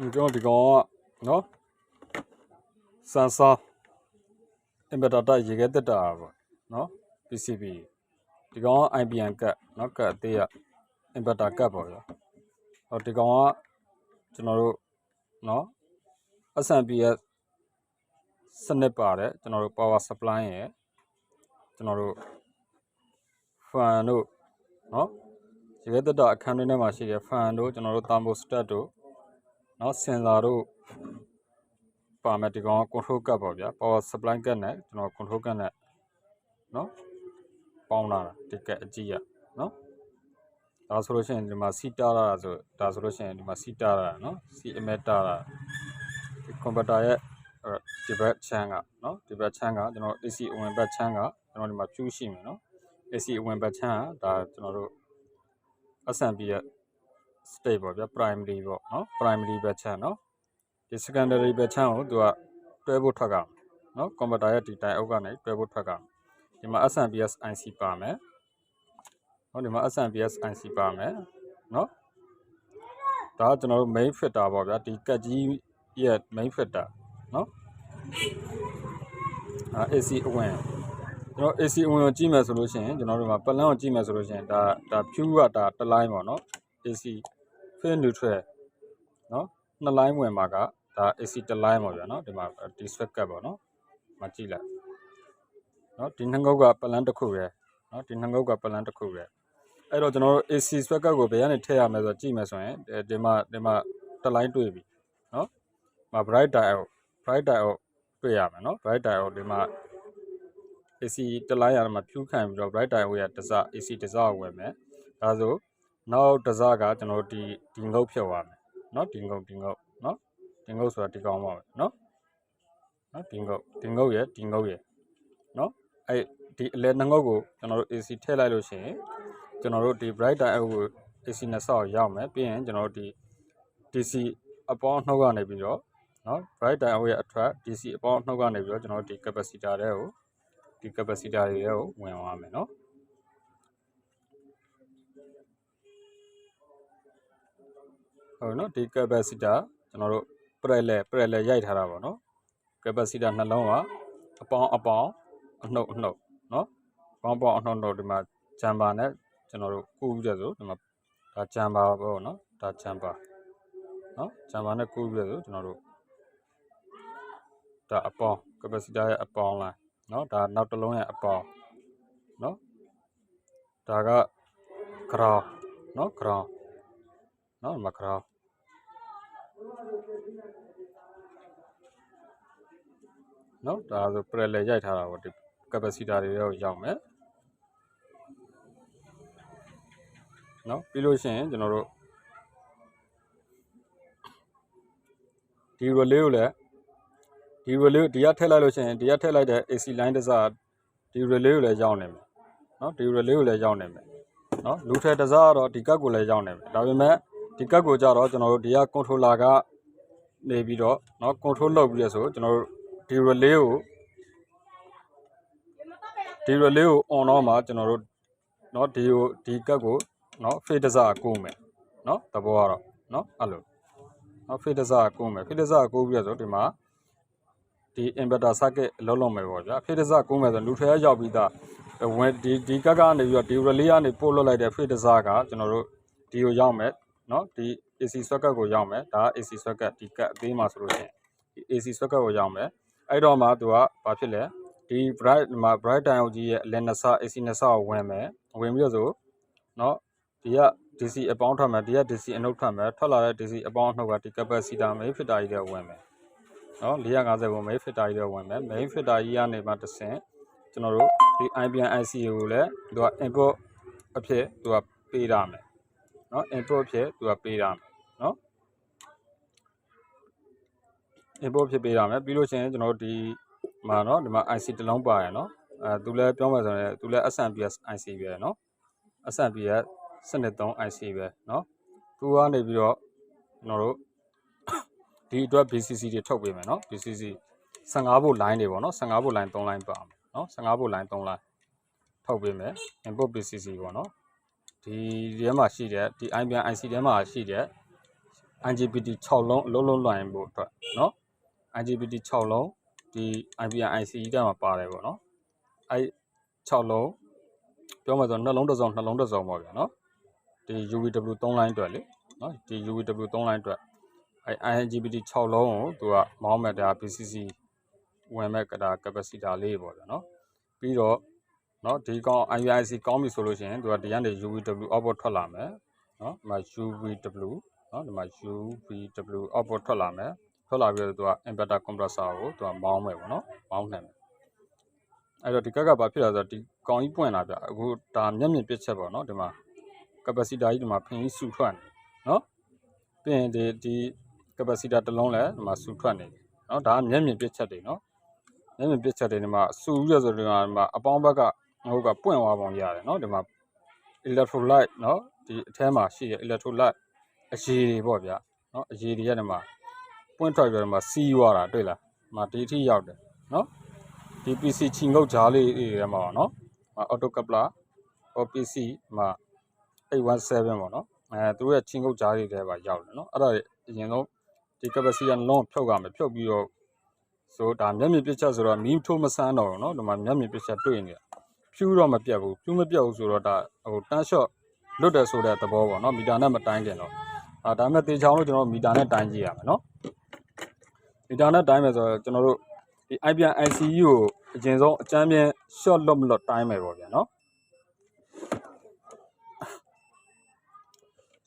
ကျွန်တော်ဒီကောင်ကနော်စန်ဆာအင်ဗာတာတိုက်ရေခဲတက်တာပေါ့နော် PCB ဒီကောင်က IBM ကတ်နော်ကတ်အသေးရအင်ဗာတာကတ်ပေါ့ဗျာဟောဒီကောင်ကကျွန်တော်တို့နော် S&P ရဲ့စနစ်ပါတယ်ကျွန်တော်တို့ power supply ရယ်ကျွန်တော်တို့ fan တို့နော်ရေခဲတက်တာအခန်းတွင်းထဲမှာရှိတဲ့ fan တို့ကျွန်တော်တို့ thermostat တို့ နော်စင်ဆာတို့ပါမယ်ဒီကောင်က control ကတ်ပေါ့ဗျာ power supply ကတ်နဲ့ကျွန်တော် control ကတ်နဲ့နော်ပေါင်းလာတာဒီကတ်အကြီးရနော်ဒါဆိုလို့ရှိရင်ဒီမှာစီတာလာတာဆိုဒါဆိုလို့ရှိရင်ဒီမှာစီတာလာတာနော်စီအမက်တာလာဒီ converter ရဲ့ဒီဘက်ချမ်းကနော်ဒီဘက်ချမ်းကကျွန်တော် AC အဝင်ဘက်ချမ်းကကျွန်တော်ဒီမှာကျူးရှိမယ်နော် AC အဝင်ဘက်ချမ်းကဒါကျွန်တော်တို့ S&P ရဲ့ state ပေါ့ဗျာ primary ပေါ့နော် primary ဘက်ချမ်းနော်ဒီ secondary ဘက်ချမ်းကိုသူကတွဲဖို့ထွက်ကနော် converter ရဲ့ဒီတိုင်အုပ်ကနေတွဲဖို့ထွက်ကဒီမှာ S&PS IC ပါမယ်နော်ဒီမှာ S&PS IC ပါမယ်နော်ဒါကကျွန်တော်တို့ main filter ပေါ့ဗျာဒီကတ်ကြီးရဲ့ main filter နော်အာ AC အဝင်ကျွန်တော် AC အဝင်ကိုကြည့်မယ်ဆိုလို့ရှိရင်ကျွန်တော်တို့မှာပလန်ကိုကြည့်မယ်ဆိုလို့ရှိရင်ဒါဒါ pure ကဒါတစ် line ပေါ့နော် AC fill neutral နော်နှစ် line ဝင်မှာကဒါ AC တစ် line ပေါ့ဗျာနော်ဒီမှာဒီ switch ကတ်ပေါ့နော်မကြည့်လိုက်နော်ဒီနှစ်ငုတ်ကပလန်တစ်ခုပဲနော်ဒီနှစ်ငုတ်ကပလန်တစ်ခုပဲအဲ့တော့ကျွန်တော်တို့ AC switch ကတ်ကိုဘယ်ကနေထည့်ရမလဲဆိုတော့ကြည့်မယ်ဆိုရင်ဒီမှာဒီမှာတစ် line တွေ့ပြီနော်မ bright diode bright diode တွေ့ရမယ်နော် bright diode ဒီမှာ AC တစ် line ရမှာဖြူခံပြီးတော့ bright diode ရတစ်စ AC တစ်စကိုဝင်မယ်ဒါဆို နောက်တစ်စကကျွန်တော်တို့ဒီဒီငုတ်ဖြုတ်ရမယ်เนาะဒီငုတ်ဒီငုတ်เนาะဒီငုတ်ဆိုတာဒီကောင်ပါပဲเนาะเนาะဒီငုတ်ဒီငုတ်ရယ်ဒီငုတ်ရယ်เนาะအဲ့ဒီအလဲနှစ်ငုတ်ကိုကျွန်တော်တို့ AC ထည့်လိုက်လို့ရှိရင်ကျွန်တော်တို့ဒီ bright diode ကို AC နဲ့ဆောက်ရောက်မယ်ပြီးရင်ကျွန်တော်တို့ဒီ DC အပေါင်းနှုတ်ကနေပြီးတော့เนาะ bright diode ရဲ့အထွက် DC အပေါင်းနှုတ်ကနေပြီးတော့ကျွန်တော်တို့ဒီ capacitor တွေကိုဒီ capacitor တွေကိုဝင်သွားမယ်เนาะ ဟုတ်နော်ဒီ capacitor ကျွန်တော်တို့ parallel parallel ရိုက်ထားတာပေါ့နော် capacitor နှလုံးကအပေါင်းအပေါင်းအနှုတ်အနှုတ်နော်ပေါင်းပေါင်းအနှုတ်နှုတ်ဒီမှာဂျမ်ဘာနဲ့ကျွန်တော်တို့ကူးပြီးတဲ့ဆိုဒီမှာဒါဂျမ်ဘာပေါ့နော်ဒါဂျမ်ဘာနော်ဂျမ်ဘာနဲ့ကူးပြီးတဲ့ဆိုကျွန်တော်တို့ဒါအပေါင်း capacitor ရဲ့အပေါင်းလားနော်ဒါနောက်တစ်လုံးရဲ့အပေါင်းနော်ဒါက ground နော် ground နော်ဒီမှာ ground နော်ဒါဆို parallel ရိုက်ထားတာပေါ့ဒီ capacitor တွေတော့ရောက်မယ်နော်ပြီးလို့ရှိရင်ကျွန်တော်တို့ဒီ relay ကိုလည်းဒီ relay ကိုဒီကထည့်လိုက်လို့ရှိရင်ဒီကထည့်လိုက်တဲ့ AC line တစ်စားဒီ relay ကိုလည်းရောက်နေမယ်နော်ဒီ relay ကိုလည်းရောက်နေမယ်နော်လူထဲတစ်စားကတော့ဒီကတ်ကိုလည်းရောက်နေမယ်ဒါပေမဲ့ဒီကတ်ကိုကြတော့ကျွန်တော်တို့ဒီက controller က နေပြီးတော့เนาะ control လုပ်ပြီးရဆိုကျွန်တော်တို့ဒီ relay ကိုဒီ relay ကို on တော့မှကျွန်တော်တို့เนาะဒီကိုဒီကတ်ကိုเนาะ phase တစ်စကိုမယ်เนาะသဘောကတော့เนาะအဲ့လိုเนาะ phase တစ်စကိုမယ် phase တစ်စကိုပြီးရဆိုဒီမှာဒီ inverter circuit အလုံးလုံးမယ်ပေါ့ဗျာ phase တစ်စကိုမယ်ဆိုလူထဲရောက်ပြီးသားဝင်ဒီဒီကတ်ကနေပြီးတော့ဒီ relay ကနေပို့လွတ်လိုက်တဲ့ phase တစ်စကကျွန်တော်တို့ဒီကိုရောက်မယ်เนาะဒီ AC socket ကိုရောက်မယ်ဒါ AC socket ဒီကတ်အသေးမှာဆိုလို့ရှိရင်ဒီ AC socket ကိုရောက်မယ်အဲ့တော့မှသူကဘာဖြစ်လဲဒီ bright မှာ bright diode ကြီးရဲ့အလယ်နှစ်ဆ AC နှစ်ဆကိုဝင်မယ်ဝင်ပြီးတော့ဆိုเนาะဒီက DC အပေါင်းထွက်မယ်ဒီက DC အနှုတ်ထွက်မယ်ထွက်လာတဲ့ DC အပေါင်းအနှုတ်ကဒီ capacitor main filter ကြီးတွေဝင်မယ်เนาะ450ဘုံ main filter ကြီးတွေဝင်မယ် main filter ကြီးကနေမှတစ်ဆင့်ကျွန်တော်တို့ဒီ IBM IC ကိုလည်းသူက input အဖြစ်သူကပေးရမယ်เนาะ input ဖြစ်သူကပေးရမယ် input ဖြစ်ပေးရမယ်ပြီးလို့ရှိရင်ကျွန်တော်တို့ဒီမှာเนาะဒီမှာ IC တစ်လုံးပါရယ်เนาะအဲသူလည်းပြောမယ်ဆိုရင်သူလည်း SMPS IC ပဲเนาะ SMPS စနစ်3 IC ပဲเนาะသူကနေပြီးတော့ကျွန်တော်တို့ဒီအတွက် BCC တွေထုတ်ပေးမယ်เนาะ BCC 15ဘို့ line တွေပေါ့เนาะ15ဘို့ line 3 line ပါမယ်เนาะ15ဘို့ line 3 line ထုတ်ပေးမယ် input BCC ပေါ့เนาะဒီထဲမှာရှိတဲ့ဒီ IBM IC ထဲမှာရှိတဲ့ IGBT 6လုံးအလုံးလုံးလွှမ်းဖို့အတွက်เนาะ IGBT 6လုံးဒီ IBM IC တက်မှာပါတယ်ပေါ့နော်အဲ6လုံးပြောမှဆိုနှလုံးတစ်စုံနှလုံးတစ်စုံပေါ့ဗျာနော်ဒီ UVW 3 line အတွက်လေနော်ဒီ UVW 3 line အတွက်အဲ IGBT 6လုံးကိုသူကမောင်းမဲ့ဒါ BCC ဝင်မဲ့ကဒါ capacitor လေးပေါ့ဗျာနော်ပြီးတော့နော်ဒီကောင် IUIC ကောင်းပြီဆိုလို့ရှိရင်သူကဒီကနေ UVW output ထွက်လာမယ်နော်ဒီမှာ UVW နော်ဒီမှာ UVW output ထွက်လာမယ် ထွက်လာပြီးတော့သူက inverter compressor ကိုသူကမောင်းမယ်ပေါ့နော်မောင်းနိုင်မယ်အဲ့တော့ဒီကက်ကဘာဖြစ်လဲဆိုတော့ဒီကောင်ကြီးပွင့်လာပြအခုဒါမျက်မြင်ပြစ်ချက်ပေါ့နော်ဒီမှာ capacitor ကြီးဒီမှာဖင်ကြီးစုထွက်နေနော်ပြီးရင်ဒီဒီ capacitor တစ်လုံးလည်းဒီမှာစုထွက်နေတယ်နော်ဒါကမျက်မြင်ပြစ်ချက်တွေနော်မျက်မြင်ပြစ်ချက်တွေဒီမှာစုပြီးတော့ဆိုဒီမှာဒီမှာအပေါင်းဘက်ကဟိုကပွင့်သွားပုံရတယ်နော်ဒီမှာ electrolyte နော်ဒီအထဲမှာရှိတဲ့ electrolyte အရေးတွေပေါ့ဗျာနော်အရေးတွေရတယ်မှာ ပွင့်ထွက်ပြီးတော့မှစီးသွားတာတွေ့လားဒီမှာဒီအထိရောက်တယ်နော်ဒီ PC ချီငုတ်ကြားလေးတွေထဲမှာပေါ့နော် auto coupler OPC မှာ817ပေါ့နော်အဲသူတို့ရဲ့ချီငုတ်ကြားတွေထဲမှာရောက်တယ်နော်အဲ့ဒါတွေအရင်ဆုံးဒီ capacity လုံးဖြုတ်ရမယ်ဖြုတ်ပြီးတော့ဆိုဒါမျက်မြင်ပစ်ချက်ဆိုတော့မီးထိုးမဆန်းတော့ဘူးနော်ဒီမှာမျက်မြင်ပစ်ချက်တွေ့နေတယ်ဖြူးတော့မပြတ်ဘူးဖြူးမပြတ်ဘူးဆိုတော့ဒါဟိုတန်းလျှော့လွတ်တယ်ဆိုတဲ့သဘောပေါ့နော်မီတာနဲ့မတိုင်းခင်တော့အာဒါပေမဲ့တေချောင်းလို့ကျွန်တော်တို့မီတာနဲ့တိုင်းကြည့်ရမယ်နော်မီတာ နဲ့တိုင်းမယ်ဆိုတော့ကျွန်တော်တို့ဒီ IBM ICU ကိုအရင်ဆုံးအချမ်းပြင်း short လွတ်မလွတ်တိုင်းမယ်ပေါ့ဗျာနော်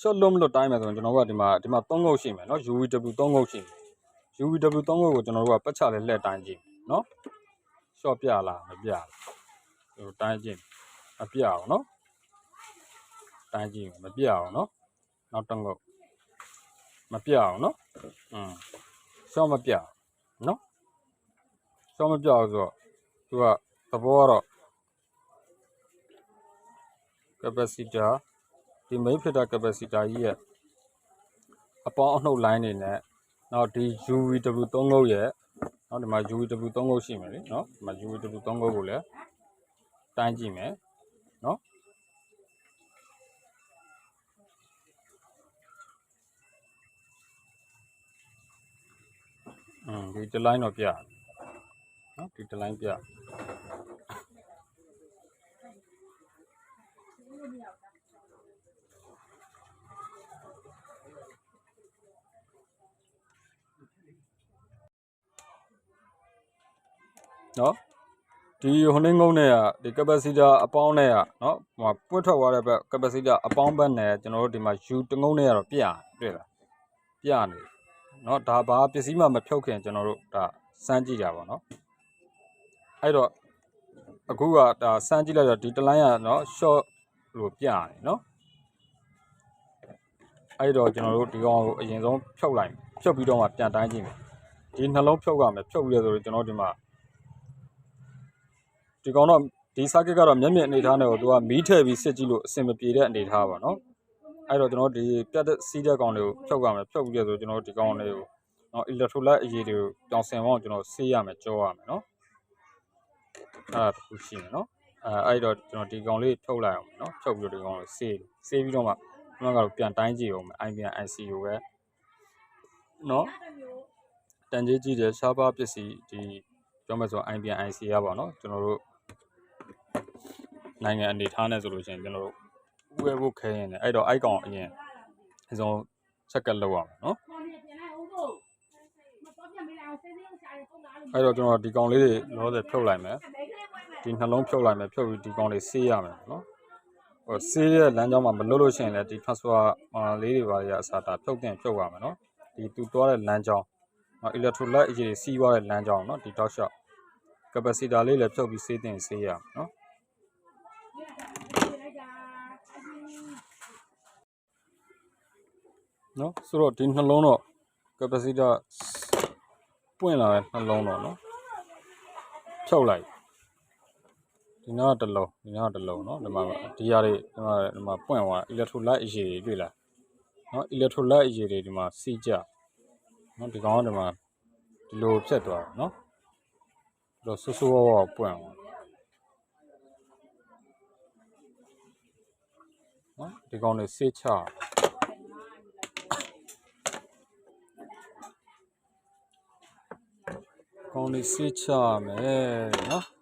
short လွတ်မလွတ်တိုင်းမယ်ဆိုရင်ကျွန်တော်တို့ကဒီမှာဒီမှာ3ခုရှိမယ်နော် UVW 3ခုရှိမယ် UVW 3ခုကိုကျွန်တော်တို့ကပတ်ချလဲလှည့်တိုင်းကြည့်နော် short ပြလားမပြလားဟိုတိုင်းကြည့်မပြအောင်နော်တိုင်းကြည့်မပြအောင်နော်နောက်တစ်ခုမပြအောင်နော်อืม short မပြအောင်နော် short မပြအောင်ဆိုတော့သူကသဘောကတော့ capacitor ဒီ main filter capacitor ကြီးရဲ့အပေါင်းအနှုတ် line တွေနဲ့နောက်ဒီ UVW 3ခုရဲ့နောက်ဒီမှာ UVW 3ခုရှိမယ်လေနော်ဒီမှာ UVW 3ခုကိုလည်းတိုင်းကြည့်မယ်နော် อืมဒီတစ် line တော့ပြနော်ဒီတစ် line ပြနော်ဒီဟိုနှင်းငုံနဲ့ကဒီ capacitor အပေါင်းနဲ့ကနော်ဟိုပွင့်ထွက်သွားတဲ့ဘက် capacitor အပေါင်းဘက်နဲ့ကျွန်တော်တို့ဒီမှာ U တငုံနဲ့ကတော့ပြတွေ့လားပြနေ နော်ဒါဘာပစ္စည်းမှမဖြုတ်ခင်ကျွန်တော်တို့ဒါစမ်းကြည့်ကြပါနော်အဲ့တော့အခုကဒါစမ်းကြည့်လိုက်တော့ဒီတလိုင်းကနော် short လို့ပြနေနော်အဲ့တော့ကျွန်တော်တို့ဒီကောင်ကိုအရင်ဆုံးဖြုတ်လိုက်ဖြုတ်ပြီးတော့မှပြန်တိုင်းကြည့်မယ်ဒီနှလုံးဖြုတ်ရမယ်ဖြုတ်ပြီးရဆိုတော့ကျွန်တော်ဒီမှာဒီကောင်တော့ဒီ circuit ကတော့မျက်မြင်အနေထားနဲ့ကိုသူကမီးထည့်ပြီးစစ်ကြည့်လို့အဆင်မပြေတဲ့အနေထားပါနော် အဲ့တော့ကျွန်တော်ဒီပြတ်တဲ့စီးတဲ့ကောင်တွေကိုဖြုတ်ရမယ်ဖြုတ်ပြီးရဆိုကျွန်တော်ဒီကောင်တွေကိုနော် electrolyte အရေးတွေကိုတောင်ဆင်အောင်ကျွန်တော်ဆေးရမယ်ကြောရမယ်နော်အဲ့ဒါတစ်ခုရှိမယ်နော်အဲအဲ့တော့ကျွန်တော်ဒီကောင်လေးထုတ်လိုက်အောင်နော်ထုတ်ပြီးတော့ဒီကောင်လေးဆေးဆေးပြီးတော့မှကျွန်တော်ကတော့ပြန်တိုင်းကြည့်အောင်မယ် IBM ICU ပဲနော်တန်ကြီးကြည့်တယ်ရှားပါပစ္စည်းဒီပြောမယ်ဆို IBM IC ရပါတော့ကျွန်တော်တို့နိုင်ငံအနေထားနဲ့ဆိုလို့ရှိရင်ကျွန်တော်တို့ ဥရဲဖို့ခဲရင်လည်းအဲ့တော့အိုက်ကောင်အရင်အဆုံးချက်ကက်လောက်ရမယ်နော်အဲ့တော့ကျွန်တော်ဒီကောင်လေးတွေလောဆယ်ဖြုတ်လိုက်မယ်ဒီနှလုံးဖြုတ်လိုက်မယ်ဖြုတ်ပြီးဒီကောင်လေးဆေးရမယ်နော်ဟိုဆေးရလမ်းကြောင်းမှာမလွတ်လို့ရှိရင်လည်းဒီ transfer လေးတွေပါရအစားတာဖြုတ်တင်ဖြုတ်ရမယ်နော်ဒီသူသွားတဲ့လမ်းကြောင်းနော် electrolyte အကြီးတွေစီးသွားတဲ့လမ်းကြောင်းနော်ဒီ dock shot capacitor လေးလည်းဖြုတ်ပြီးဆေးတင်ဆေးရမယ်နော် နော်ဆိုတော့ဒီနှလုံးတော့ capacitor ပွင့်လာတဲ့နှလုံးတော့နော်ဖြုတ်လိုက်ဒီနားတစ်လုံးဒီနားတစ်လုံးနော်ဒီမှာဒီရတွေဒီမှာဒီမှာပွင့်သွား electrolyte အရည်တွေတွေ့လားနော် electrolyte အရည်တွေဒီမှာစီကြနော်ဒီကောင်ကဒီမှာဒီလိုဖြတ်သွားနော်ဒီလိုဆူဆူဝါးဝါးပွင့်သွားနော်ဒီကောင်တွေစေးချ ကောင်းလေးစေးချရမယ်နော်